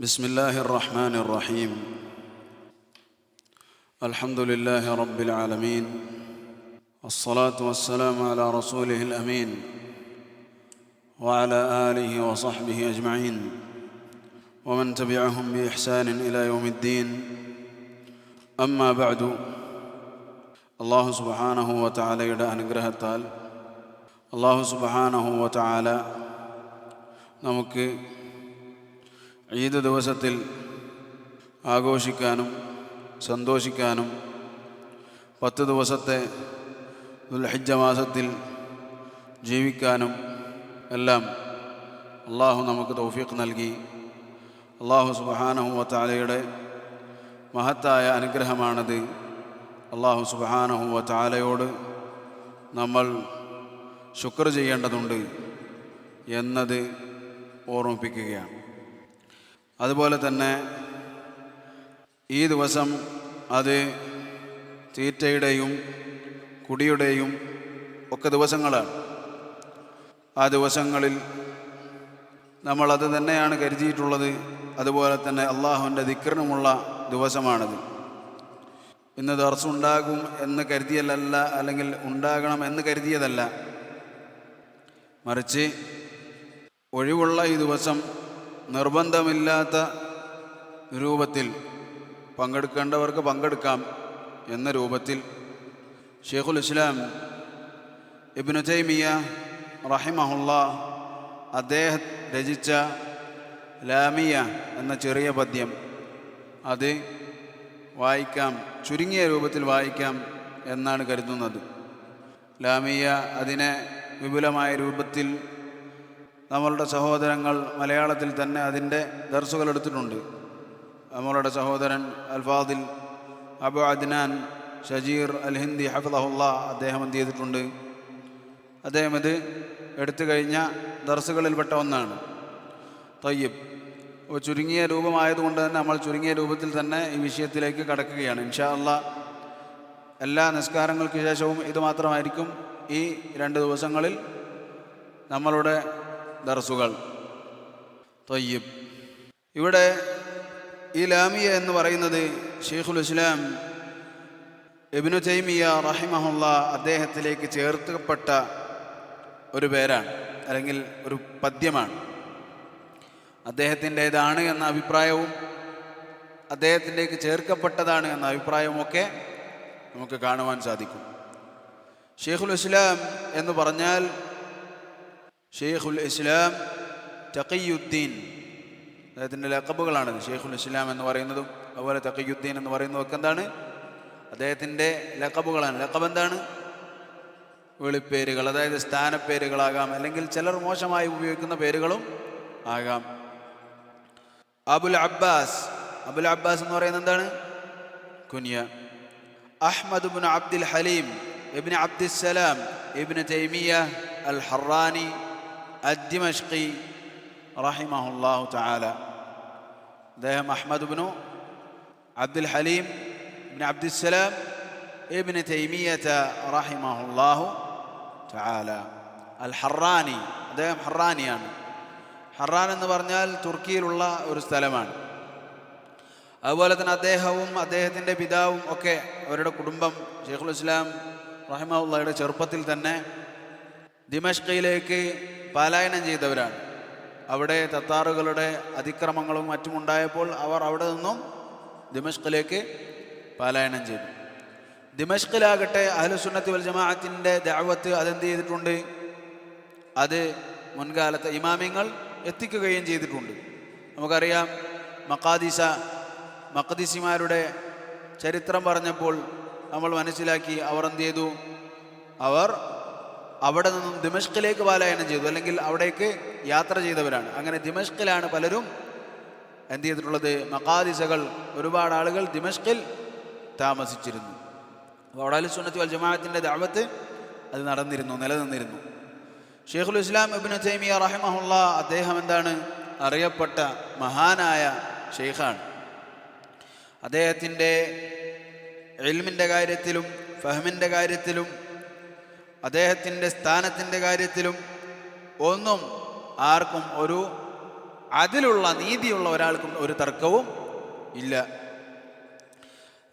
بسم الله الرحمن الرحيم الحمد لله رب العالمين الصلاه والسلام على رسوله الامين وعلى اله وصحبه اجمعين ومن تبعهم باحسان الى يوم الدين اما بعد അള്ളാഹു സുബഹാനഹു വതാലയുടെ അനുഗ്രഹത്താൽ അള്ളാഹു സുബഹാനഹു വതാല നമുക്ക് ഈദ് ദിവസത്തിൽ ആഘോഷിക്കാനും സന്തോഷിക്കാനും പത്ത് ദിവസത്തെ ദുൽഹിജ്ജ മാസത്തിൽ ജീവിക്കാനും എല്ലാം അള്ളാഹു നമുക്ക് തൗഫീഖ് നൽകി. അള്ളാഹു സുബഹാനഹു വാലയുടെ മഹത്തായ അനുഗ്രഹമാണത്. അള്ളാഹു സുബഹാനഹു വാലയോട് നമ്മൾ ശുക്ർ ചെയ്യേണ്ടതുണ്ട് എന്നത് ഓർമ്മിപ്പിക്കുകയാണ്. അതുപോലെ തന്നെ ഈ ദിവസം അത് തീറ്റയുടെയും കുടിയുടെയും ഒക്കെ ദിവസങ്ങളാണ്. ആ ദിവസങ്ങളിൽ നമ്മളത് തന്നെയാണ് കരുതിയിട്ടുള്ളത്. അതുപോലെ തന്നെ അള്ളാഹുവിന്റെ ദിക്കറിനുമുള്ള ദിവസമാണിത്. ഇന്ന് ദർസുണ്ടാകും എന്ന് കരുതിയല്ല അല്ലെങ്കിൽ ഉണ്ടാകണം എന്ന് കരുതിയതല്ല. മറിച്ച് ഒഴിവുള്ള ഈ ദിവസം നിർബന്ധമില്ലാത്ത രൂപത്തിൽ പങ്കെടുക്കേണ്ടവർക്ക് പങ്കെടുക്കാം എന്ന രൂപത്തിൽ ഷെയ്ഖുൽ ഇസ്ലാം ഇബ്നു തൈമിയ റഹിമഹുല്ല അദ്ദേഹം രചിച്ച ലാമിയ എന്ന ചെറിയ പദ്യം അത് വായിക്കാം ചുരുങ്ങിയ രൂപത്തിൽ വായിക്കാം എന്നാണ് കരുതുന്നത്. ലാമിയ അതിനെ വിപുലമായ രൂപത്തിൽ നമ്മളുടെ സഹോദരങ്ങൾ മലയാളത്തിൽ തന്നെ അതിന്റെ ദർസുകൾ എടുത്തിട്ടുണ്ട്. നമ്മളുടെ സഹോദരൻ അൽഫാദിൽ അബു അദ്നാൻ ഷജീർ അൽ ഹിന്ദി ഹഫിദഹുല്ല അദ്ദേഹം എന്ത് ചെയ്തിട്ടുണ്ട്? അദ്ദേഹം ഇത് എടുത്തു കഴിഞ്ഞ ദർസുകളിൽപ്പെട്ട ഒന്നാണ്. തയ്യബ്. അപ്പോൾ ചുരുങ്ങിയ രൂപമായതുകൊണ്ട് തന്നെ നമ്മൾ ചുരുങ്ങിയ രൂപത്തിൽ തന്നെ ഈ വിഷയത്തിലേക്ക് കടക്കുകയാണ്. ഇൻഷാ അല്ല എല്ലാ നിസ്കാരങ്ങൾക്ക് ശേഷവും ഇത് മാത്രമായിരിക്കും ഈ രണ്ട് ദിവസങ്ങളിൽ നമ്മളുടെ ദർസുകൾ. തൊയ്യബ്. ഇവിടെ ഈ ലാമിയ എന്ന് പറയുന്നത് ഷെയ്ഖുൽ ഇസ്ലാം എബിനു തൈമിയ റഹിമഹുള്ള അദ്ദേഹത്തിലേക്ക് ചേർത്തപ്പെട്ട ഒരു പേരാണ് അല്ലെങ്കിൽ ഒരു പദ്യമാണ്. അദ്ദേഹത്തിന്റേതാണ് എന്ന അഭിപ്രായവും അദ്ദേഹത്തിലേക്ക് ചേർക്കപ്പെട്ടതാണ് എന്ന അഭിപ്രായവുമൊക്കെ നമുക്ക് കാണുവാൻ സാധിക്കും. ഷെയ്ഖുൽ ഇസ്ലാം എന്ന് പറഞ്ഞാൽ ഷെയ്ഖുൽ ഇസ്ലാം തഖിയുദ്ദീൻ. അദ്ദേഹത്തിന്റെ ലക്കബുകളാണ് ഷെയ്ഖുൽ ഇസ്ലാം എന്ന് പറയുന്നതും അതുപോലെ തഖിയുദ്ദീൻ എന്ന് പറയുന്നതും ഒക്കെ എന്താണ്? അദ്ദേഹത്തിന്റെ ലക്കബുകളാണ്. ലക്കബ് എന്താണ്? വെളിപ്പേരുകൾ അതായത് സ്ഥാനപ്പേരുകളാകാം അല്ലെങ്കിൽ ചിലർ മോശമായി ഉപയോഗിക്കുന്ന പേരുകളും ആകാം. അബുൽ അബ്ബാസ്. അബുൽ അബ്ബാസ് എന്ന് പറയുന്നത് എന്താണ്? കുനിയ. Ahmad bin Abdul Halim ibn Abdussalam ibn Taymiyya al Harrani അദ്ദിമഷ്കി റഹിമഹുല്ലാഹു തആല അദ്ദേഹം Ahmad bin Abdul Halim ibn Abdussalam ibn Taymiyya റഹിമഹുല്ലാഹു തആല അൽ ഹറാനി അദ്ദേഹം ഹറാനിയാണ് ഹറാൻ എന്ന് പറഞ്ഞാൽ തുർക്കിയിലുള്ള ഒരു സ്ഥലമാണ്. അതുപോലെ തന്നെ അദ്ദേഹവും അദ്ദേഹത്തിന്റെ പിതാവും ഒക്കെ അവരുടെ കുടുംബം ഷെയ്ഖുൽ ഇസ്ലാം റഹിമുള്ളയുടെ ചെറുപ്പത്തിൽ തന്നെ ദിമഷ്കയിലേക്ക് പലായനം ചെയ്തവരാണ്. അവിടെ തത്താറുകളുടെ അതിക്രമങ്ങളും മറ്റും ഉണ്ടായപ്പോൾ അവർ അവിടെ നിന്നും ദിമഷ്കിലേക്ക് പലായനം ചെയ്തു. ദിമഷ്കിലാകട്ടെ അഹലുസുന്നത്തി വൽ ജമാഅത്തിന്റെ ദാവത്ത് അതെന്ത് ചെയ്തിട്ടുണ്ട്? അത് മുൻകാലത്തെ ഇമാമിങ്ങൾ എത്തിക്കുകയും ചെയ്തിട്ടുണ്ട്. നമുക്കറിയാം മക്കാദിസ മക്കദിസിമാരുടെ ചരിത്രം പറഞ്ഞപ്പോൾ നമ്മൾ മനസ്സിലാക്കി അവർ എന്ത് ചെയ്തു? അവർ അവിടെ നിന്നും ദിമഷ്കിലേക്ക് പാലായനം ചെയ്തു. അല്ലെങ്കിൽ അവിടേക്ക് യാത്ര ചെയ്തവരാണ്. അങ്ങനെ ദിമഷ്കിലാണ് പലരും എന്ത് ചെയ്തിട്ടുള്ളത്? മക്കാദിസകൾ ഒരുപാട് ആളുകൾ ദിമഷ്കിൽ താമസിച്ചിരുന്നു. അലി സുന്നത്തി വൽ ജമാഅത്തിന്റെ ദാവത്ത് അത് നടന്നിരുന്നു നിലനിന്നിരുന്നു. ഷെയ്ഖുൽ ഇസ്ലാം ഇബിൻ തൈമിയ റഹിമഹുള്ള അദ്ദേഹം എന്താണ്? അറിയപ്പെട്ട മഹാനായ ഷെയ്ഖാണ്. അദ്ദേഹത്തിന്റെ എൽമിന്റെ കാര്യത്തിലും ഫഹമിന്റെ കാര്യത്തിലും അദ്ദേഹത്തിന്റെ സ്ഥാനത്തിന്റെ കാര്യത്തിലും ഒന്നും ആർക്കും ഒരു അതിലുള്ള നീതിയുള്ള ഒരാൾക്കും ഒരു തർക്കവും ഇല്ല.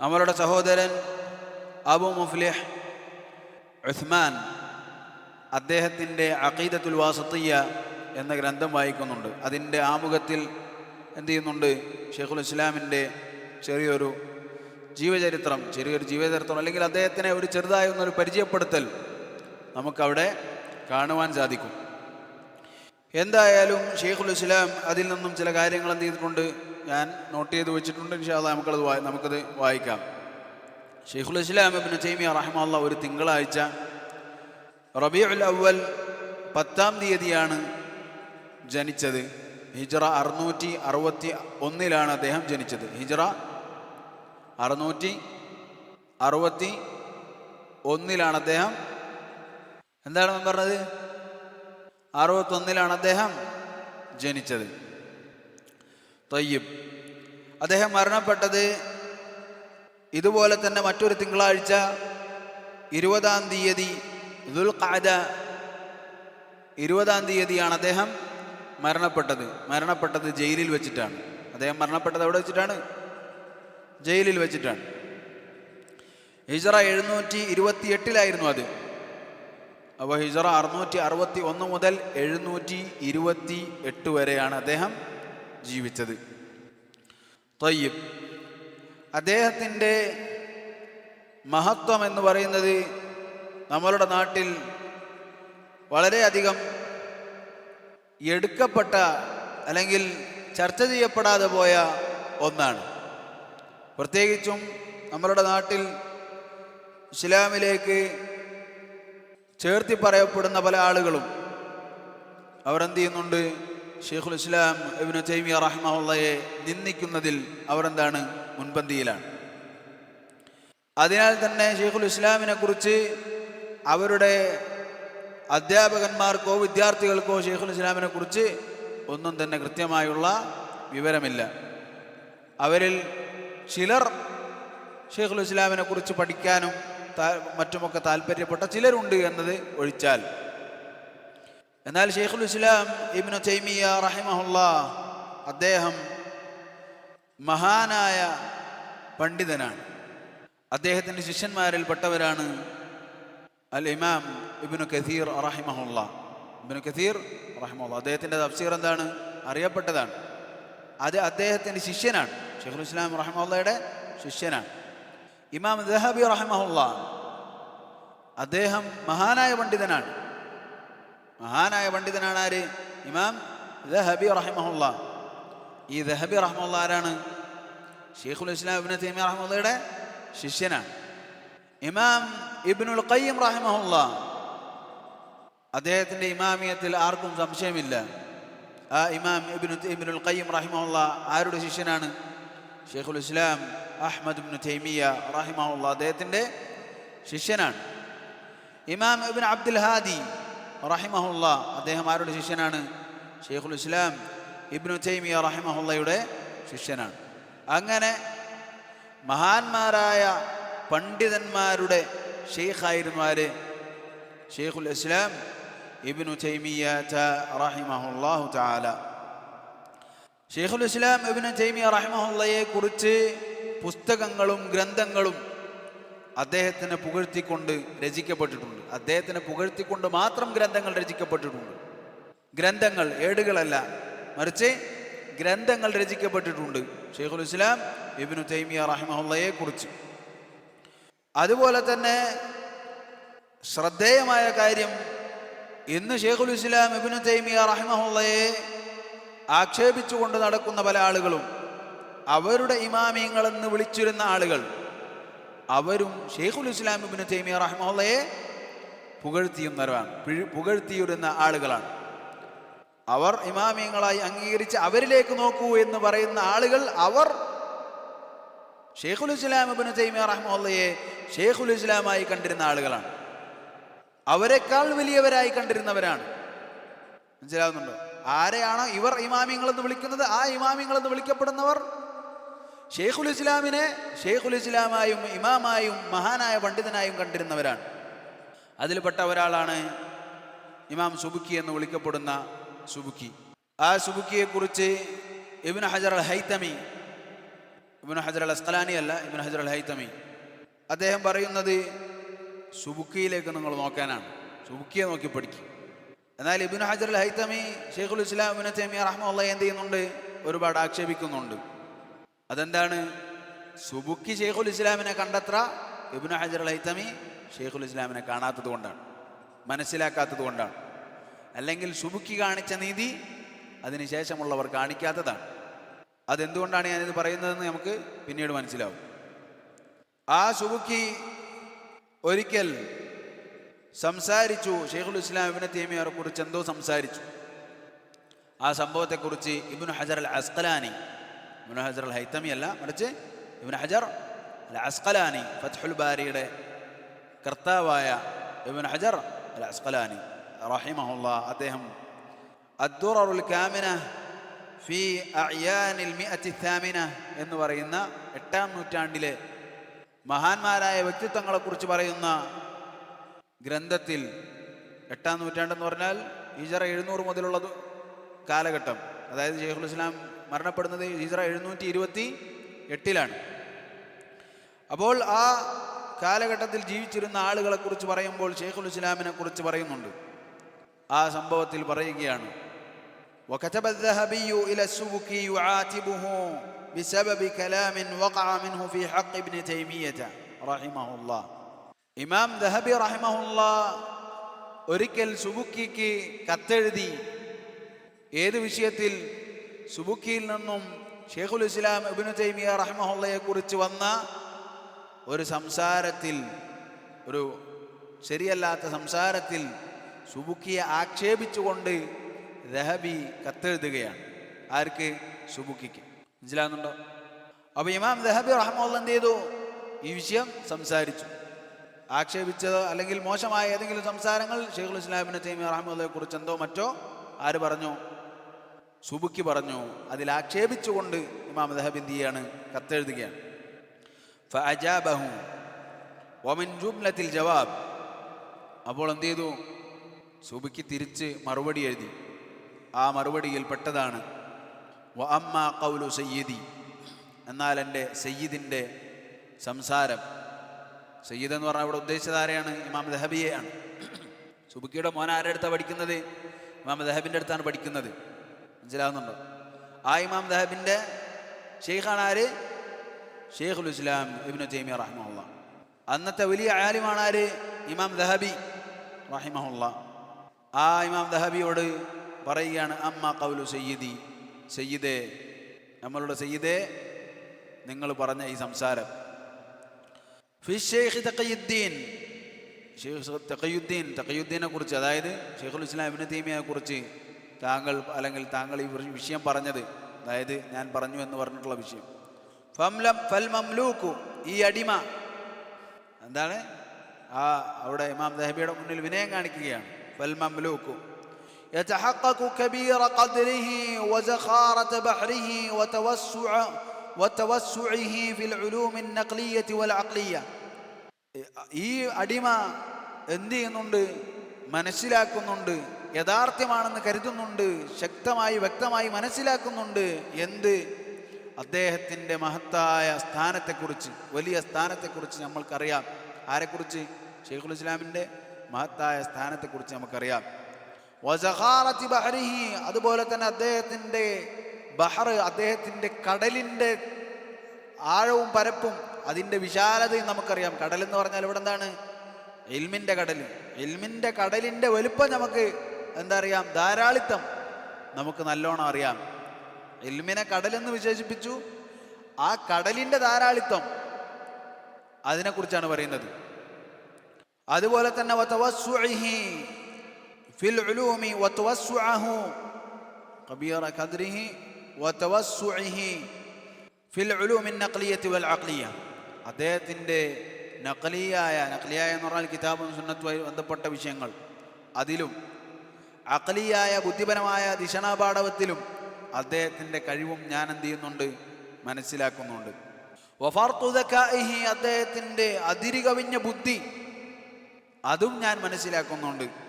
നമ്മളുടെ സഹോദരൻ അബു മുഫ്ലിഹ് ഉസ്മാൻ അദ്ദേഹത്തിന്റെ അഖീദത്തുൽ വാസത്തിയ എന്ന ഗ്രന്ഥം വായിക്കുന്നുണ്ട്. അതിന്റെ ആമുഖത്തിൽ എന്ത് ചെയ്യുന്നുണ്ട്? ഷെയ്ഖുൽ ഇസ്ലാമിന്റെ ചെറിയൊരു ജീവചരിത്രം ചെറിയൊരു ജീവചരിത്രം അല്ലെങ്കിൽ അദ്ദേഹത്തിനെ ഒരു ചെറുതായൊന്നൊരു പരിചയപ്പെടുത്തൽ നമുക്കവിടെ കാണുവാൻ സാധിക്കും. എന്തായാലും ഷെയ്ഖുൽ ഇസ്ലാം അതിൽ നിന്നും ചില കാര്യങ്ങൾ എന്ത് ചെയ്തിട്ടുണ്ട്? ഞാൻ നോട്ട് ചെയ്ത് വെച്ചിട്ടുണ്ട്. ഇൻഷാല്ല നമുക്കത് വായി നമുക്കത് വായിക്കാം. ഷെയ്ഖുൽ ഇസ്ലാം ഇബ്നു തൈമിയ റഹ്മല്ല ഒരു തിങ്കളാഴ്ച റബീഉൽ അവൽ പത്താം തീയതിയാണ് ജനിച്ചത്. ഹിജ്റ അറുന്നൂറ്റി അറുപത്തി ഒന്നിലാണ് അദ്ദേഹം ജനിച്ചത്. ഹിജ്റ അറുന്നൂറ്റി അറുപത്തി ഒന്നിലാണ് അദ്ദേഹം എന്താണ് അവൻ പറഞ്ഞത്? അറുപത്തൊന്നിലാണ് അദ്ദേഹം ജനിച്ചത്. തയ്യബ്. അദ്ദേഹം മരണപ്പെട്ടത് ഇതുപോലെ തന്നെ മറ്റൊരു തിങ്കളാഴ്ച ഇരുപതാം തീയതി ദുൽ ഖാദ ഇരുപതാം തീയതിയാണ് അദ്ദേഹം മരണപ്പെട്ടത്. മരണപ്പെട്ടത് ജയിലിൽ വെച്ചിട്ടാണ്. അദ്ദേഹം മരണപ്പെട്ടത് എവിടെ വെച്ചിട്ടാണ്? ജയിലിൽ വെച്ചിട്ടാണ്. ഹിജറ എഴുന്നൂറ്റി ഇരുപത്തി എട്ടിലായിരുന്നു അത്. അപ്പോൾ ഹിജറ അറുന്നൂറ്റി അറുപത്തി ഒന്ന് മുതൽ എഴുന്നൂറ്റി ഇരുപത്തി എട്ട് വരെയാണ് അദ്ദേഹം ജീവിച്ചത്. തൊയ്യബ് അദ്ദേഹത്തിന്റെ മഹത്വം എന്ന് പറയുന്നത് നമ്മളുടെ നാട്ടിൽ വളരെയധികം എടുക്കപ്പെട്ട അല്ലെങ്കിൽ ചർച്ച ചെയ്യപ്പെടാതെ പോയ ഒന്നാണ്. പ്രത്യേകിച്ചും നമ്മളുടെ നാട്ടിൽ ഇസ്ലാമിലേക്ക് ചേർത്തി പറയപ്പെടുന്ന പല ആളുകളും. അവരെന്ത് ചെയ്യുന്നുണ്ട്? ഷെയ്ഖുൽ ഇസ്ലാം ഇബിന് തൈമിയ റഹ്മുള്ളയെ നിന്ദിക്കുന്നതിൽ അവരെന്താണ്? മുൻപന്തിയിലാണ്. അതിനാൽ തന്നെ ഷെയ്ഖുൽ ഇസ്ലാമിനെ കുറിച്ച് അവരുടെ അധ്യാപകന്മാർക്കോ വിദ്യാർത്ഥികൾക്കോ ഷെയ്ഖുൽ ഇസ്ലാമിനെ കുറിച്ച് ഒന്നും തന്നെ കൃത്യമായുള്ള വിവരമില്ല. അവരിൽ ചിലർ ഷെയ്ഖുൽ ഇസ്ലാമിനെ കുറിച്ച് പഠിക്കാനും മറ്റുമൊക്കെ താല്പര്യപ്പെട്ട ചിലരുണ്ട് എന്നത് ഒഴിച്ചാൽ. എന്നാൽ ഷെയ്ഖുൽ ഇസ്ലാം ഇബ്നു തൈമിയ റഹിമഹുല്ല അദ്ദേഹം മഹാനായ പണ്ഡിതനാണ്. അദ്ദേഹത്തിന്റെ ശിഷ്യന്മാരിൽ പെട്ടവരാണ് അൽ ഇമാം ഇബ്നു കസീർ റഹിമഹുല്ല. ഇബ്നു കസീർ റഹിമഹുള്ള അദ്ദേഹത്തിന്റെ തഫ്സീർ എന്താണ്? അറിയപ്പെട്ടതാണ്. അത് അദ്ദേഹത്തിന്റെ ശിഷ്യനാണ്. ഷെയ്ഖുൽ ഇസ്ലാം റഹിമഹുള്ളയുടെ ശിഷ്യനാണ്. ഇമാം ദഹബി റഹിമഹുല്ല അദ്ദേഹം മഹാനായ പണ്ഡിതനാണ്. മഹാനായ പണ്ഡിതനാണ് ആര്? ഇമാം ദഹബി റഹിമഹുല്ല. ഈ ദഹബി റഹ്മുള്ള ആരാണ്? ഷെയ്ഖുൽ ഇസ്ലാം ഇബ്നു തൈമിയ റഹ്മുള്ളയുടെ ശിഷ്യനാണ്. ഇമാം ഇബ്നുൽ ഖയ്യിം റഹിമഹുല്ല അദ്ദേഹത്തിന്റെ ഇമാമിയത്തിൽ ആർക്കും സംശയമില്ല. ആ ഇമാം ഇബ്നു ഇബ്നുൽ ഖയ്യിം റഹിമഹുല്ല ആരുടെ ശിഷ്യനാണ്? ഷെയ്ഖുൽ ഇസ്ലാം അഹ്മദ് ഇബ്നു തൈമിയ റഹിമഹുല്ല അദ്ദേഹത്തിന്റെ ശിഷ്യനാണ്. ഇമാം ഇബിൻ അബ്ദുൽ ഹാദി റഹിമഹുല്ല അദ്ദേഹം ആരുടെ ശിഷ്യനാണ്? ഷെയ്ഖുൽ ഇസ്ലാം ഇബ്നു തൈമിയ റഹിമഹുല്ലയുടെ ശിഷ്യനാണ്. അങ്ങനെ മഹാന്മാരായ പണ്ഡിതന്മാരുടെ ഷെയ്ഖായിരുന്നു ആര് ഷെയ്ഖുൽ ഇസ്ലാം ഇബ്നു തൈമിയ റഹിമഹുല്ലാഹു തആല. ഷെയ്ഖുൽ ഇസ്ലാം ഇബ്നു തൈമിയ റഹിമഹുല്ലയെ കുറിച്ച് പുസ്തകങ്ങളും ഗ്രന്ഥങ്ങളും അദ്ദേഹത്തിനെ പുകഴ്ത്തിക്കൊണ്ട് രചിക്കപ്പെട്ടിട്ടുണ്ട്. അദ്ദേഹത്തിനെ പുകഴ്ത്തിക്കൊണ്ട് മാത്രം ഗ്രന്ഥങ്ങൾ രചിക്കപ്പെട്ടിട്ടുണ്ട്. ഗ്രന്ഥങ്ങൾ ഏടുകളല്ല. മറിച്ച് ഗ്രന്ഥങ്ങൾ രചിക്കപ്പെട്ടിട്ടുണ്ട്. ഷെയ്ഖുൽ ഇസ്ലാം ഇബിനു തൈമിയ റഹിമഹുള്ളയെ കുറിച്ച്. അതുപോലെ തന്നെ ശ്രദ്ധേയമായ കാര്യം ഇന്ന് ഷെയ്ഖുൽ ഇസ്ലാം ഇബിനു തൈമിയ റഹിമഹുള്ളയെ ആക്ഷേപിച്ചുകൊണ്ട് നടക്കുന്ന പല ആളുകളും അവരുടെ ഇമാമിയങ്ങളെന്ന് വിളിച്ചിരുന്ന ആളുകൾ അവരും ഷെയ്ഖുൽ ഇസ്ലാം ഇബ്നു തൈമിയ റഹ്മുള്ളയെ പുകഴ്ത്തിയുന്നവരാണ് പുകഴ്ത്തിയിരുന്ന ആളുകളാണ്. അവർ ഇമാമിയങ്ങളായി അംഗീകരിച്ച് അവരിലേക്ക് നോക്കൂ എന്ന് പറയുന്ന ആളുകൾ അവർ ഷെയ്ഖുൽ ഇസ്ലാം ഇബ്നു തൈമിയ റഹ്മുള്ളയെ ഷെയ്ഖുൽ ഇസ്ലാമായി കണ്ടിരുന്ന ആളുകളാണ്. അവരെക്കാൾ വലിയവരായി കണ്ടിരുന്നവരാണ്. മനസ്സിലാവുന്നുണ്ടോ? ആരെയാണോ ഇവർ ഇമാമിയങ്ങളെന്ന് വിളിക്കുന്നത്? ആ ഇമാമിയങ്ങളെന്ന് വിളിക്കപ്പെടുന്നവർ ഷെയ്ഖുൽ ഇസ്ലാമിനെ ഷെയ്ഖുൽ ഇസ്ലാമായും ഇമാമായും മഹാനായ പണ്ഡിതനായും കണ്ടിരുന്നവരാണ്. അതിൽപ്പെട്ട ഒരാളാണ് ഇമാം സുബുക്കി എന്ന് വിളിക്കപ്പെടുന്ന സുബുക്കി. ആ സുബുക്കിയെക്കുറിച്ച് ഇബിൻ ഹജർ അൽ ഹൈത്തമി ഇബിൻ ഹജർ അൽ അസ്കലാനി അല്ല ഇബിൻ ഹജർ അൽ ഹൈത്തമി അദ്ദേഹം പറയുന്നത് സുബുക്കിയിലേക്ക് നിങ്ങൾ നോക്കാനാണ്. സുബുക്കിയെ നോക്കി പഠിക്കും. എന്നാൽ ഇബിൻ ഹജർ അൽ ഹൈത്തമി ഷെയ്ഖുൽ ഇസ്ലാം ഇബിൻ തേമിയ റഹ്മുള്ള എന്ത് ചെയ്യുന്നുണ്ട്? ഒരുപാട് ആക്ഷേപിക്കുന്നുണ്ട്. അതെന്താണ്? സുബുക്കി ഷെയ്ഖുൽ ഇസ്ലാമിനെ കണ്ടത്ര? ഇബ്നു ഹജർ അൽ ഹൈത്തമി ഷെയ്ഖുൽ ഇസ്ലാമിനെ കാണാത്തത് കൊണ്ടാണ് മനസ്സിലാക്കാത്തത് കൊണ്ടാണ്. അല്ലെങ്കിൽ സുബുക്കി കാണിച്ച നീതി അതിനുശേഷമുള്ളവർ കാണിക്കാത്തതാണ്. അതെന്തുകൊണ്ടാണ് ഞാനിത് പറയുന്നതെന്ന് നമുക്ക് പിന്നീട് മനസ്സിലാവും. ആ സുബുക്കി ഒരിക്കൽ സംസാരിച്ചു ഷെയ്ഖുൽ ഇസ്ലാം ഇബിനെ തേമിയറെ കുറിച്ച് എന്തോ സംസാരിച്ചു. ആ സംഭവത്തെക്കുറിച്ച് ഇബ്നു ഹജർ അൽ അസ്കലാനി ഇബിൻ ഹജർ അൽ ഹൈത്തമി അല്ല മറിച്ച് ഇബ്നു ഹജർ അൽ അസ്കലാനി ഫത്ഹുൽ ബാരിയുടെ കർത്താവായ ഇബ്നു ഹജർ അൽ അസ്കലാനി റഹിമഹുല്ല. അദ്ദേഹം അദ്ദുറുൽ കാമിന ഫി അയാനിൽ മിഅത്തി ഥാമിന എന്ന് പറയുന്ന എട്ടാം നൂറ്റാണ്ടിലെ മഹാന്മാരായ വ്യക്തിത്വങ്ങളെക്കുറിച്ച് പറയുന്ന ഗ്രന്ഥത്തിൽ എട്ടാം നൂറ്റാണ്ടെന്ന് പറഞ്ഞാൽ ഹിജറ എഴുന്നൂറ് മുതലുള്ള ദു- കാലഘട്ടം. അതായത് ഷെയ്ഖുൽ ഇസ്ലാം മരണപ്പെടുന്നത് ഹിജറ എഴുന്നൂറ്റി ഇരുപത്തി എട്ടിലാണ് അപ്പോൾ ആ കാലഘട്ടത്തിൽ ജീവിച്ചിരുന്ന ആളുകളെ കുറിച്ച് പറയുമ്പോൾ ഷെയ്ഖുൽ ഇസ്ലാമിനെ കുറിച്ച് പറയുന്നുണ്ട് ആ സംഭവത്തിൽ പറയുകയാണ് وكتب الذهبي إلى السبكي يعاتبه بسبب كلام وقع منه في حق ابن تيمية رحمه الله ഇമാം ദഹബി റഹിമഹുല്ല ഒരിക്കൽ സുബുക്കിക്ക് കത്തെഴുതി ഏത് വിഷയത്തിൽ സുബുക്കിയിൽ നിന്നും ഷെയ്ഖുൽ ഇസ്ലാം ഇബിനു തൈമിയ റഹ്മഹുള്ളയെ കുറിച്ച് വന്ന ഒരു സംസാരത്തിൽ ഒരു ശരിയല്ലാത്ത സംസാരത്തിൽ സുബുക്കിയെ ആക്ഷേപിച്ചുകൊണ്ട് രഹബി കത്തെഴുതുകയാണ്. ആർക്ക്? സുബുക്കിക്ക്. മനസ്സിലാകുന്നുണ്ടോ? അപ്പോൾ ഇമാം ദഹബി റഹ്മുള്ള എന്ത് ചെയ്തു? ഈ വിഷയം സംസാരിച്ചു. ആക്ഷേപിച്ചത് അല്ലെങ്കിൽ മോശമായ ഏതെങ്കിലും സംസാരങ്ങൾ ഷെയ്ഖുൽ ഇസ്ലാമിനെ തൈമിയ റഹ്മുള്ളയെ കുറിച്ച് എന്തോ മറ്റോ ആര് പറഞ്ഞു? സുബുക്കി പറഞ്ഞു അതിൽ ആക്ഷേപിച്ചുകൊണ്ട് ഇമാം ദഹബ് എന്ത് ചെയ്യാണ് കത്തെഴുതുകയാണ് ഫഅജാബഹു ജുംലത്തിൽ ജവാബ്. അപ്പോൾ എന്ത് ചെയ്തു? സുബിക്ക് തിരിച്ച് മറുപടി എഴുതി. ആ മറുപടിയിൽ പെട്ടതാണ് കൗലു സയ്യിദി. എന്നാൽ എന്റെ സയ്യിദിന്റെ സംസാരം സയ്യിദ് എന്ന് പറഞ്ഞാൽ ഇവിടെ ഉദ്ദേശിച്ചത് ആരെയാണ്? ഇമാം ദഹബിയെയാണ് സുബിക്കിയുടെ മോൻ ആരുടെ അടുത്താണ് പഠിക്കുന്നത്? ഇമാം ദഹബിന്റെ അടുത്താണ് പഠിക്കുന്നത്. മനസ്സിലാവുന്നുണ്ടോ? ആ ഇമാം ദഹബിന്റെ ഷെയ്ഖാണ് ആര്? ഷെയ്ഖുൽ ഇസ്ലാം ഇബ്നു തൈമിയ റഹ്മുള്ള അന്നത്തെ വലിയ ആലിമാണ് ആര്? ഇമാം ദഹബി റഹിമഹുള്ള. ആ ഇമാം ദഹബിയോട് പറയുകയാണ് അമ്മ കൗലു സയ്യിദി. സയ്യിദേ നമ്മളുടെ സയ്യിദേ നിങ്ങൾ പറഞ്ഞ ഈ സംസാരം. ഫി ഷെയ്ഖ് തക്കയുദ്ദീൻ ഷെയ്ഖ് തക്കയുദ്ദീൻ തക്കയുദ്ദീനെ കുറിച്ച് അതായത് ഷെയ്ഖുൽ ഇസ്ലാം ഇബിന് തീമിയെ കുറിച്ച് താങ്കൾ അല്ലെങ്കിൽ താങ്കൾ ഈ വിഷയം പറഞ്ഞത് അതായത് ഞാൻ പറഞ്ഞു എന്ന് പറഞ്ഞിട്ടുള്ള വിഷയം ഫംലം ഫൽ മംലൂക്കു ഈ അടിമ എന്താണ് ആ അവിടെ ഇമാം ദഹബിയുടെ മുന്നിൽ വിനയം കാണിക്കുകയാണ് ഫൽ മംലൂക്കു يتحقق كبير قدره وزخارة بحره وتوسع وتوسعه في العلوم النقلية والعقلية ഈ അടിമ എന്ത് ചെയ്യുന്നുണ്ട് മനസ്സിലാക്കുന്നുണ്ട് യഥാർത്ഥമാണെന്ന് കരുതുന്നുണ്ട് ശക്തമായി വ്യക്തമായി മനസ്സിലാക്കുന്നുണ്ട്. എന്ത്? അദ്ദേഹത്തിന്റെ മഹത്തായ സ്ഥാനത്തെക്കുറിച്ച് വലിയ സ്ഥാനത്തെക്കുറിച്ച് നമ്മൾക്കറിയാം. ആരെക്കുറിച്ച്? ഷെയ്ഖുൽ ഇസ്ലാമിന്റെ മഹത്തായ സ്ഥാനത്തെക്കുറിച്ച് നമുക്കറിയാം. അതുപോലെ തന്നെ അദ്ദേഹത്തിന്റെ ബഹർ അദ്ദേഹത്തിന്റെ കടലിന്റെ ആഴവും പരപ്പും അതിന്റെ വിശാലതയും നമുക്കറിയാം. കടൽ എന്ന് പറഞ്ഞാൽ ഇവിടെ എന്താണ്? എൽമിന്റെ കടൽ എൽമിന്റെ കടലിന്റെ വലുപ്പം നമുക്ക് എന്താ അറിയാം ധാരാളിത്തം നമുക്ക് നല്ലോണം അറിയാം. എൽമിനെ കടലെന്ന് വിശേഷിപ്പിച്ചു. ആ കടലിന്റെ ധാരാളിത്തം അതിനെക്കുറിച്ചാണ് പറയുന്നത്. അതുപോലെ തന്നെ അദ്ദേഹത്തിന്റെ നഖലിയായ നഖലിയായ എന്ന് പറഞ്ഞാൽ കിതാബും സുന്നത്തുമായി ബന്ധപ്പെട്ട വിഷയങ്ങൾ. അതിലും അകലിയായ ബുദ്ധിപരമായ ദിശണാപാഠവത്തിലും അദ്ദേഹത്തിന്റെ കഴിവും ഞാൻ എന്ത് ചെയ്യുന്നുണ്ട്? മനസ്സിലാക്കുന്നുണ്ട്. വഫാർത്തുദക്കാഹി അദ്ദേഹത്തിന്റെ അതിരുകവിഞ്ഞ ബുദ്ധി അതും ഞാൻ മനസ്സിലാക്കുന്നുണ്ട്.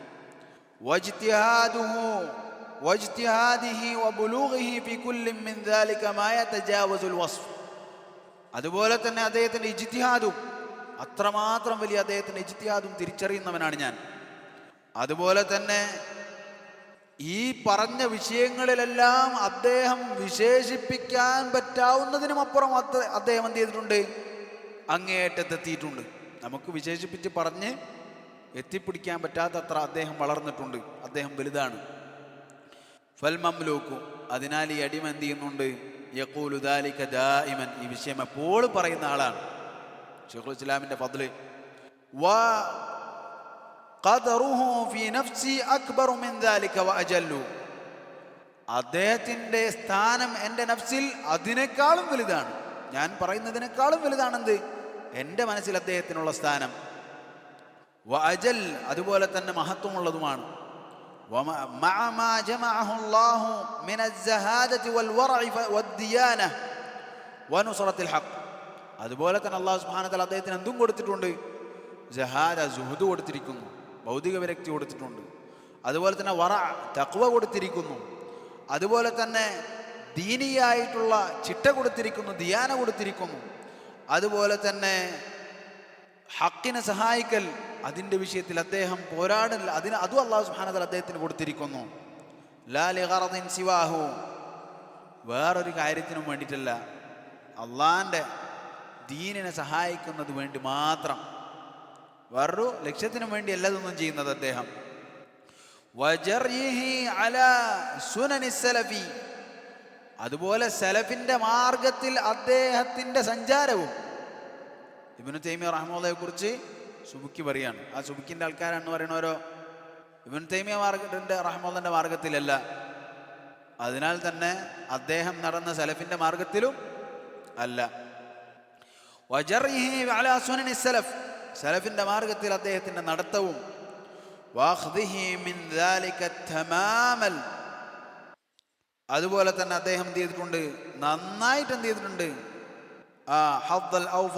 അതുപോലെ തന്നെ അദ്ദേഹത്തിന്റെ ഇജിത്യാദും അത്രമാത്രം വലിയ അദ്ദേഹത്തിന്റെ ഇജിത്യാദും തിരിച്ചറിയുന്നവനാണ് ഞാൻ. അതുപോലെ തന്നെ ഈ പറഞ്ഞ വിഷയങ്ങളിലെല്ലാം അദ്ദേഹം വിശേഷിപ്പിക്കാൻ പറ്റാവുന്നതിനും അപ്പുറം അത്ത- അദ്ദേഹം എന്ത് ചെയ്തിട്ടുണ്ട്? അങ്ങേയറ്റത്തെത്തിയിട്ടുണ്ട്. നമുക്ക് വിശേഷിപ്പിച്ച് പറഞ്ഞ് എത്തിപ്പിടിക്കാൻ പറ്റാത്തത്ര അദ്ദേഹം വളർന്നിട്ടുണ്ട്. അദ്ദേഹം വലുതാണ്. ഫൽമംലൂക്കു അതിനാൽ ഈ അടിമ എന്ത് ചെയ്യുന്നുണ്ട്? യക്കൂലുദാലിക്ക ദാഇമൻ. ഈ വിഷയം എപ്പോഴും പറയുന്ന ആളാണ്. ഷെയ്ഖുൽ ഇസ്ലാമിന്റെ ഫضൽ വാ അദ്ദേഹത്തിന്റെ സ്ഥാനം എന്റെ നഫ്സിൽ അതിനേക്കാളും വലുതാണ്. ഞാൻ പറയുന്നതിനേക്കാളും വലുതാണെന്ത്? എന്റെ മനസ്സിൽ അദ്ദേഹത്തിനുള്ള സ്ഥാനം. വ അജൽ അതുപോലെ തന്നെ മഹത്വമുള്ളതുമാണ്. അതുപോലെ തന്നെ അള്ളാഹു സുഹാനത്തിൽ അദ്ദേഹത്തിന് എന്തും കൊടുത്തിട്ടുണ്ട്. ജഹാദ സുഹദ് കൊടുത്തിരിക്കുന്നു. ഭൗതിക വിരക്തി കൊടുത്തിട്ടുണ്ട്. അതുപോലെ തന്നെ വറ തക്വ കൊടുത്തിരിക്കുന്നു. അതുപോലെ തന്നെ ദീനിയായിട്ടുള്ള ചിട്ട കൊടുത്തിരിക്കുന്നു ധ്യാന കൊടുത്തിരിക്കുന്നു. അതുപോലെ തന്നെ ഹക്കിനെ സഹായിക്കൽ അതിന്റെ വിഷയത്തിൽ അദ്ദേഹം പോരാടില്ല അതിന് അതും അള്ളാഹു സുബ്ഹാനഹു അദ്ദേഹത്തിന് കൊടുത്തിരിക്കുന്നു. ലാ ലിഗറദിൻ സിവാഹു. വേറൊരു കാര്യത്തിനും വേണ്ടിയിട്ടല്ല. അള്ളാന്റെ ദീനിനെ സഹായിക്കുന്നത് വേണ്ടി മാത്രം. വേറൊരു ലക്ഷ്യത്തിനും വേണ്ടി അല്ലതൊന്നും ചെയ്യുന്നത് അദ്ദേഹം. അതുപോലെ സലഫിന്റെ മാർഗത്തിൽ അദ്ദേഹത്തിന്റെ സഞ്ചാരവും. ഇബിനു തൈമിയ റഹ്മുള്ളയെ കുറിച്ച് സുബുക്കി പറയാണ്. ആ സുബുക്കിന്റെ ആൾക്കാരാണെന്ന് പറയണോരോ ഇബിനു തൈമിയ മാർഗത്തിന്റെ റഹ്മോദന്റെ മാർഗത്തിലല്ല. അതിനാൽ തന്നെ അദ്ദേഹം നടന്ന സലഫിന്റെ മാർഗത്തിലും അല്ല. സലഫ്. സലഫിന്റെ മാർഗത്തിൽ അദ്ദേഹത്തിന്റെ നടത്തവും. അതുപോലെ തന്നെ അദ്ദേഹം എന്ത് ചെയ്തിട്ടുണ്ട്? നന്നായിട്ട് എന്ത് ചെയ്തിട്ടുണ്ട്? ആ ഹബ്ദൽ ഔഫ.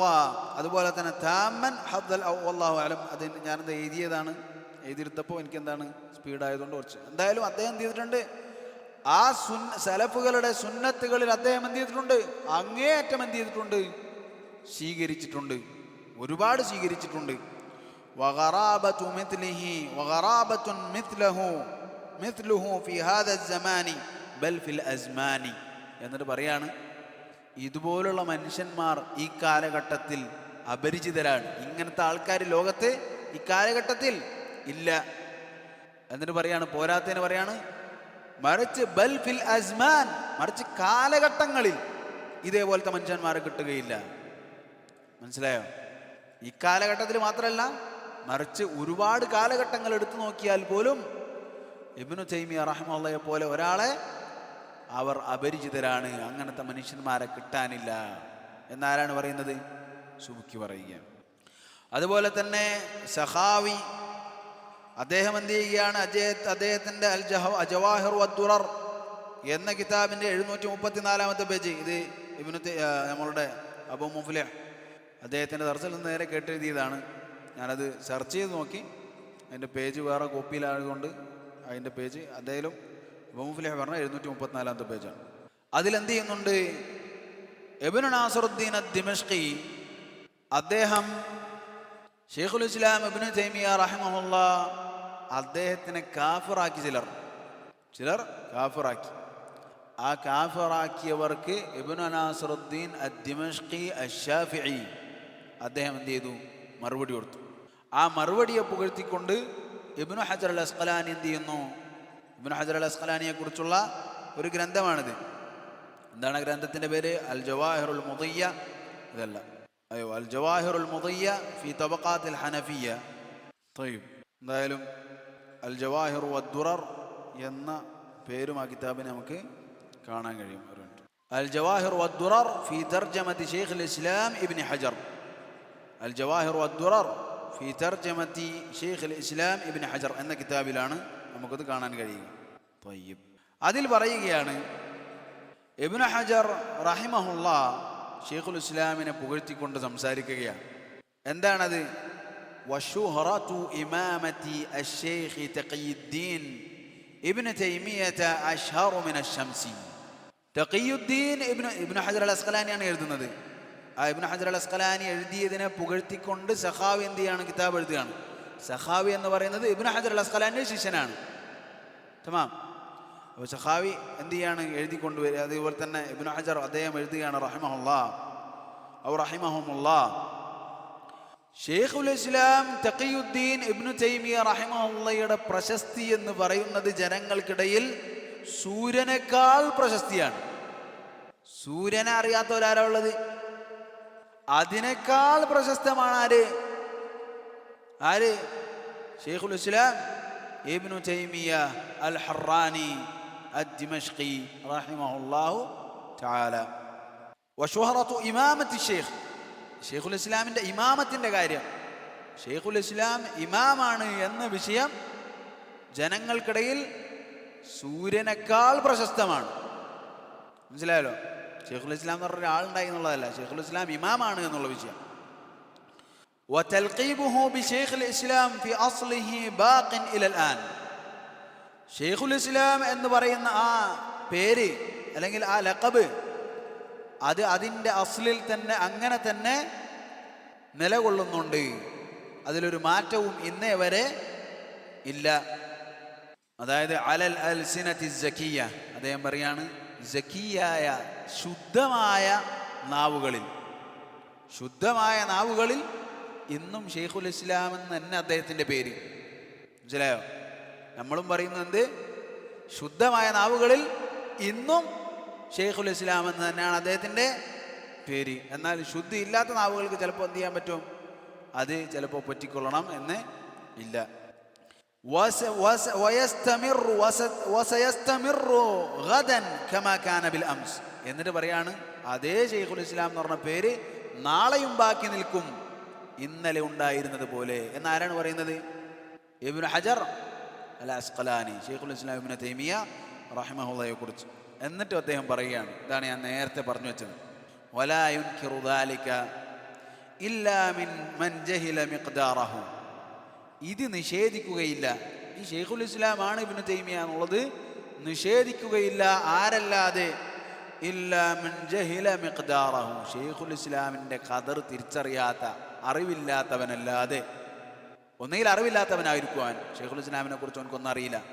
അതുപോലെ തന്നെ താമൻ ഹബ്ദൽ അള്ളാഹു അലം. അതിന് ഞാനത് എഴുതിയതാണ്? എഴുതിയെടുത്തപ്പോൾ എനിക്ക് എന്താണ് സ്പീഡായതുകൊണ്ട് കുറച്ച്. എന്തായാലും അദ്ദേഹം എന്ത് ചെയ്തിട്ടുണ്ട്? ആ സുൻ സലഫുകളുടെ സുന്നത്തുകളിൽ അദ്ദേഹം എന്ത് ചെയ്തിട്ടുണ്ട്? അങ്ങേയറ്റം എന്ത് ചെയ്തിട്ടുണ്ട്? സ്വീകരിച്ചിട്ടുണ്ട്. ഒരുപാട് സ്വീകരിച്ചിട്ടുണ്ട്. എന്നിട്ട് പറയാണ് ഇതുപോലുള്ള മനുഷ്യന്മാർ ഈ കാലഘട്ടത്തിൽ അപരിചിതരാണ്. ഇങ്ങനത്തെ ആൾക്കാർ ലോകത്ത് ഈ കാലഘട്ടത്തിൽ ഇല്ല. എന്നിട്ട് പറയാണ് പോരാത്തതിന് പറയാണ് മറിച്ച് ബൽ ഫിൽ അസ്മാൻ മറിച്ച് കാലഘട്ടങ്ങളിൽ ഇതേപോലത്തെ മനുഷ്യന്മാരെ കിട്ടുകയില്ല. മനസ്സിലായോ? ഈ കാലഘട്ടത്തിൽ മാത്രമല്ല മറിച്ച് ഒരുപാട് കാലഘട്ടങ്ങൾ എടുത്തു നോക്കിയാൽ പോലും ഇബ്നു തൈമിയ റഹ്മുള്ളയെ പോലെ ഒരാളെ അവർ അപരിചിതരാണ് അങ്ങനത്തെ മനുഷ്യന്മാരെ കിട്ടാനില്ല എന്നാരാണ് പറയുന്നത്? സുബുക്കി പറയുക. അതുപോലെ തന്നെ സഹാവി അദ്ദേഹം എന്ത് ചെയ്യുകയാണ്? അജയ അദ്ദേഹത്തിന്റെ അൽ ജഹ അജവാഹിർ വദ്ദുറർ എന്ന കിതാബിന്റെ എഴുന്നൂറ്റി മുപ്പത്തിനാലാമത്തെ പേജ്. ഇത് ഇബിനു നമ്മളുടെ അബു മുഫ്ലിഹ് അദ്ദേഹത്തിന്റെ ദർശനം നേരെ കേട്ടെഴുതിയതാണ്. ഞാനത് സെർച്ച് ചെയ്ത് നോക്കി. അതിന്റെ പേജ് വേറെ കോപ്പിയിലായതുകൊണ്ട് അതിന്റെ പേജ് അദ്ദേഹം അബു മുഫ്ലിഹ് പറഞ്ഞ എഴുന്നൂറ്റി മുപ്പത്തിനാലാമത്തെ പേജാണ് അതിലെന്ത് ചെയ്യുന്നുണ്ട്? എബിനു നാസറുദ്ദീൻ ദിമഷ്കി അദ്ദേഹം ഷെയ്ഖുൽ ഇസ്ലാം ഇബ്നു തൈമിയ റഹിമഹുല്ല അദ്ദേഹത്തിനെ കാഫിറാക്കി ചിലർ. ചിലർ കാഫിറാക്കി. ആ കാഫിറാക്കിയവർക്ക് ഇബ്നു നാസറുദ്ദീൻ അദ്ദിമഷ്കി അഷാഫിഇ അദ്ദേഹം എന്ത് ചെയ്തു? മറുപടി കൊടുത്തു. ആ മറുപടിയെ പുകഴ്ത്തിക്കൊണ്ട് ഇബ്നു ഹജർ അൽ അസ്ഖലാനി എന്ത് ചെയ്യുന്നു? ഇബിനു ഹജർ അൽ അസ്ഖലാനിയെ കുറിച്ചുള്ള ഒരു ഗ്രന്ഥമാണിത്. എന്താണ് ഗ്രന്ഥത്തിന്റെ പേര്? അൽ ജവാഹിറുൽ മുതയ്യ ഇതല്ല. അയ്യോ അൽ ജവാഹിറുൽ മുതയ്യ ഫി തബക്കാത്തിൽ ഹനഫിയ തയ്യും. എന്തായാലും അൽ ജവാഹിറു വദ്ദുറർ എന്ന പേരും ആ കിതാബിനെ നമുക്ക് കാണാൻ കഴിയും. അൽ ജവാഹിർ വദ്ദുറർ ഫി തർജമതി ഷെയ്ഖ് ഇസ്ലാം ഇബ്നു ഹജർ. അൽ ജവാഹിർ വദ്ദുറർ ഫി തർജമത്തി ഷെയ്ഖ് അൽ ഇസ്ലാം ഇബ്നി ഹജർ എന്ന കിതാബിലാണ് നമുക്കത് കാണാൻ കഴിയുക طيب അതിൽ പറയുകയാണ് ഇബ്നു ഹജർ റഹിമഹുല്ല ഷെയ്ഖുൽ ഇസ്ലാമിനെ പുകഴ്ത്തിക്കൊണ്ട് സംസാരിക്കുകയാണ് എന്താണത് വഷുഹറത്തു ഇമാമത്തി അശ്ശൈഖ് തഖിയുദ്ദീൻ ഇബ്നു തൈമിയത അഷ്ഹറു മിന ശംസി തഖിയുദ്ദീൻ ഇബ്നു ഇബ്നു ഹജർ അൽ അസ്ഖലാനിയാണ് എഴുതുന്നത് ആ ഇബ്നു ഹജർ അൽ അസ്കലാനി എഴുതിയതിനെ പുകഴ്ത്തിക്കൊണ്ട് സഹാവി എന്ത് ചെയ്യാണ്? കിതാബ് എഴുതുകയാണ്. സഹാവി എന്ന് പറയുന്നത് ഇബ്നു ഹജർ അൽ അസ്ഖലാനിയുടെ ശിഷ്യനാണ്. തമാം. അപ്പോൾ സഹാവി എന്ത് ചെയ്യാണ്? എഴുതി കൊണ്ടുവരിക അതേപോലെ തന്നെ ഇബ്നു ഹജർ അദ്ദേഹം എഴുതുകയാണ് റഹിമഹുല്ലാ. ഔ റഹിമഹുമുല്ലാ. ഷെയ്ഖുൽ ഇസ്ലാം തഖിയുദ്ദീൻ ഇബ്നു തൈമിയ റഹിമഹുല്ലയുടെ പ്രശസ്തി എന്ന് പറയുന്നത് ജനങ്ങൾക്കിടയിൽ സൂര്യനേക്കാൾ പ്രശസ്തിയാണ്. സൂര്യനെ അറിയാത്തവരാരാ ഉള്ളത്? അതിനേക്കാൾ പ്രശസ്തമാണ് ആര് ആര് ഷെയ്ഖുൽ ഇസ്ലാം ഇബ്നു തൈമിയ അൽ ഹറാനി الدمشقي رحمه الله تعالى وشهرة إمامة الشيخ ഷെയ്ഖുൽ ഇസ്ലാമിൻ്റെ ഇമാമത്തിൻ്റെ കാര്യം ഷെയ്ഖുൽ ഇസ്ലാം ഇമാമാണ് എന്ന വിഷയം ജനങ്ങൾക്കിടയിൽ സൂര്യനേക്കാൾ പ്രശസ്തമാണ് മനസ്സിലായല്ലോ ഷെയ്ഖുൽ ഇസ്ലാം എന്ന് പറഞ്ഞ ഒരാളുണ്ടായി എന്നുള്ളതല്ല ഷെയ്ഖുൽ ഇസ്ലാം ഇമാമാണ് എന്നുള്ള വിഷയം وتلقيبه بشيخ الإسلام في أصله باق إلى الآن ഷെയ്ഖുൽ ഇസ്ലാം എന്ന് പറയുന്ന ആ പേര് അല്ലെങ്കിൽ ആ ലക്കബ് അത് അതിൻ്റെ അസ്ലിൽ തന്നെ അങ്ങനെ തന്നെ നിലകൊള്ളുന്നുണ്ട് അതിലൊരു മാറ്റവും ഇന്നേ വരെ ഇല്ല അതായത് അലൽ അൽ സിനത്തി ജക്കിയ അദ്ദേഹം പറയാണ് ജക്കിയായ ശുദ്ധമായ നാവുകളിൽ. ശുദ്ധമായ നാവുകളിൽ ഇന്നും ഷെയ്ഖുൽ ഇസ്ലാം എന്ന് തന്നെ അദ്ദേഹത്തിന്റെ പേര്. മനസ്സിലായോ? നമ്മളും പറയുന്നത് എന്ത്? ശുദ്ധമായ നാവുകളിൽ ഇന്നും ഷെയ്ഖുൽ ഇസ്ലാം എന്ന് തന്നെയാണ് അദ്ദേഹത്തിന്റെ പേര്. എന്നാൽ ശുദ്ധി ഇല്ലാത്ത നാവുകൾക്ക് ചിലപ്പോൾ എന്ത് ചെയ്യാൻ പറ്റും? അത് ചിലപ്പോൾ പറ്റിക്കൊള്ളണം എന്ന് ഇല്ല. എന്നിട്ട് പറയാണ് അതേ ഷെയ്ഖുൽ ഇസ്ലാം എന്ന് പറഞ്ഞ പേര് നാളെയും ബാക്കി നിൽക്കും. ഇന്നലെ ഉണ്ടായിരുന്നത് പോലെ. എന്നാരാണ് പറയുന്നത്? ഇബ്നു ഹജർ അൽ അസ്ഖലാനി ഷെയ്ഖുൽ ഇസ്ലാം ഇബ്നു തൈമിയ റഹ്മഹുല്ലയെ കുറിച്ച്. എന്നിട്ട് അദ്ദേഹം പറയുകയാണ് ഇതാണ് ഞാൻ നേരത്തെ പറഞ്ഞു വെച്ചത്. വലാ ഖിറുദാലിക ദാലിക ഇല്ലാ മിൻ മൻ ജഹില മിഖ്ദാറഹു. ഇത് നിഷേധിക്കുകയില്ല. ഈ ഷെയ്ഖുൽ ഇസ്ലാമാണ് ഇബ്നു തൈമിയ എന്നുള്ളത്. നിഷേധിക്കുകയില്ല ആരല്ലാതെ. ഷെയ്ഖുൽ ഇസ്ലാമിന്റെ ഖദർ തിരിച്ചറിയാത്ത അറിവില്ലാത്തവനല്ലാതെ. ഒന്നുകിൽ അറിവില്ലാത്തവനായിരിക്കും അവൻ ഷെയ്ഖുൽ ഇസ്ലാമിനെ കുറിച്ച് അവനക്കൊന്നും അറിയില്ല.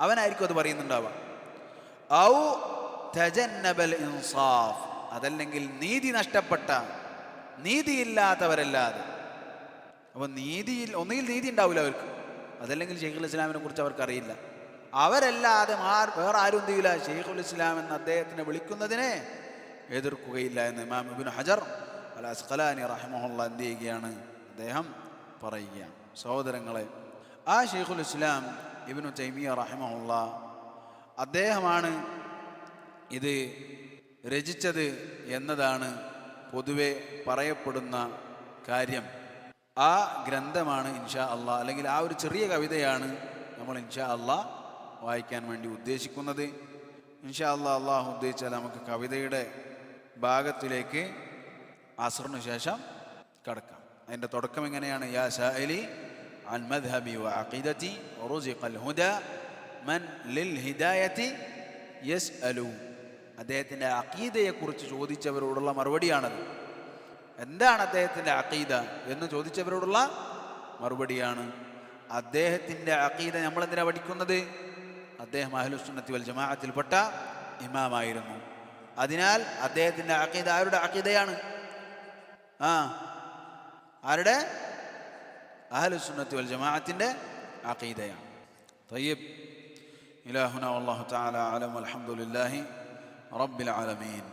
അവനായിരിക്കും അത് പറയുന്നുണ്ടാവുക. ഔ തജന്നബൽ ഇൻസാഫ്. അതല്ലെങ്കിൽ നീതി നഷ്ടപ്പെട്ട നീതിയില്ലാത്തവരല്ലാതെ. അപ്പോൾ നീതിയിൽ ഒന്നുകിൽ നീതി ഉണ്ടാവില്ല അവർക്ക്. അതല്ലെങ്കിൽ ഷെയ്ഖുൽ ഇസ്ലാമിനെ കുറിച്ച് അവർക്ക് അറിയില്ല. അവരല്ലാതെ ആർ വേറെ ആരും ചെയ്യില്ല. ഷെയ്ഖുൽ ഇസ്ലാം എന്ന് അദ്ദേഹത്തിനെ വിളിക്കുന്നതിനെ എതിർക്കുകയില്ല എന്ന് ഇമാം ഇബ്നു ഹജർ അൽ അസ്ഖലാനി റഹിമഹുള്ള എന്ത് ചെയ്യുകയാണ്? അദ്ദേഹം പറയുകയാണ്. സഹോദരങ്ങളെ ആ ഷെയ്ഖുൽ ഇസ്ലാം ഇബ്നു തൈമിയ റഹ്മുള്ള അദ്ദേഹമാണ് ഇത് രചിച്ചത് എന്നതാണ് പൊതുവെ പറയപ്പെടുന്ന കാര്യം. ആ ഗ്രന്ഥമാണ് ഇൻഷാ അള്ളാ അല്ലെങ്കിൽ ആ ഒരു ചെറിയ കവിതയാണ് നമ്മൾ ഇൻഷാ അള്ളാ വായിക്കാൻ വേണ്ടി ഉദ്ദേശിക്കുന്നത് ഇൻഷാ അള്ളാ അള്ളാഹു ഉദ്ദേശിച്ചാൽ നമുക്ക് കവിതയുടെ ഭാഗത്തിലേക്ക് അസറിന് ശേഷം കടക്കാം അതിൻ്റെ തുടക്കം എങ്ങനെയാണ് യാ സാലി عن مذهبي وعقيدتي ورزق الهدى من للهداية يسأل അദ്ദേഹത്തിൻ്റെ അക്കീതയെക്കുറിച്ച് ചോദിച്ചവരോടുള്ള മറുപടിയാണത് എന്താണ് അദ്ദേഹത്തിൻ്റെ അക്കീദ എന്ന് ചോദിച്ചവരോടുള്ള മറുപടിയാണ് അദ്ദേഹത്തിൻ്റെ അക്കീദ നമ്മൾ എന്തിനാ പഠിക്കുന്നത് അദ്ദേഹം അഹ്ലുസുന്നത്തി വൽ ജമാഅത്തിൽപ്പെട്ട ഇമാമായിരുന്നു അതിനാൽ അദ്ദേഹത്തിൻ്റെ അക്കീദ ആരുടെ അക്കീദയാണ് ആ ആരുടെ അഹ്ലുസുന്നത്തി വൽ ജമാഅത്തിൻ്റെ അക്കീദയാണ് طيب إلهنا والله تعالى أعلم والحمد لله رب العالمين